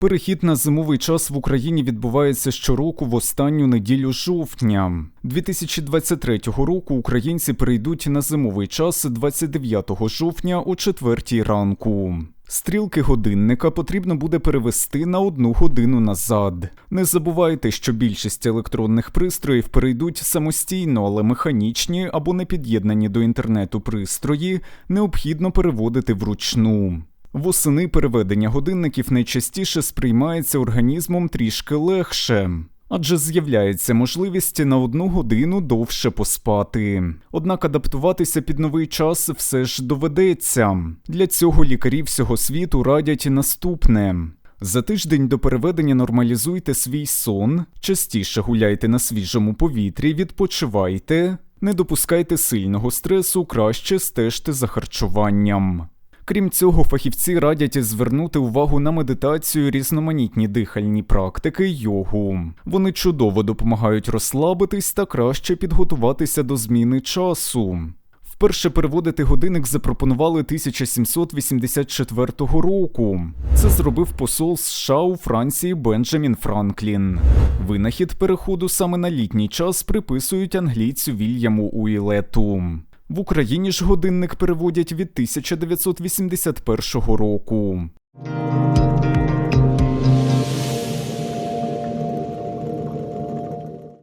Перехід на зимовий час в Україні відбувається щороку в останню неділю жовтня. 2023 року українці перейдуть на зимовий час 29 жовтня о 4 ранку. Стрілки годинника потрібно буде перевести на одну годину назад. Не забувайте, що більшість електронних пристроїв перейдуть самостійно, але механічні або не під'єднані до інтернету пристрої необхідно переводити вручну. Восени переведення годинників найчастіше сприймається організмом трішки легше. Адже з'являється можливість на одну годину довше поспати. Однак адаптуватися під новий час все ж доведеться. Для цього лікарі всього світу радять наступне. За тиждень до переведення нормалізуйте свій сон, частіше гуляйте на свіжому повітрі, відпочивайте, не допускайте сильного стресу, краще стежте за харчуванням. Крім цього, фахівці радять звернути увагу на медитацію, різноманітні дихальні практики, йогу. Вони чудово допомагають розслабитись та краще підготуватися до зміни часу. Вперше переводити годинник запропонували 1784 року. Це зробив посол США у Франції Бенджамін Франклін. Винахід переходу саме на літній час приписують англійцю Вільяму Уілету. В Україні ж годинник переводять від 1981 року.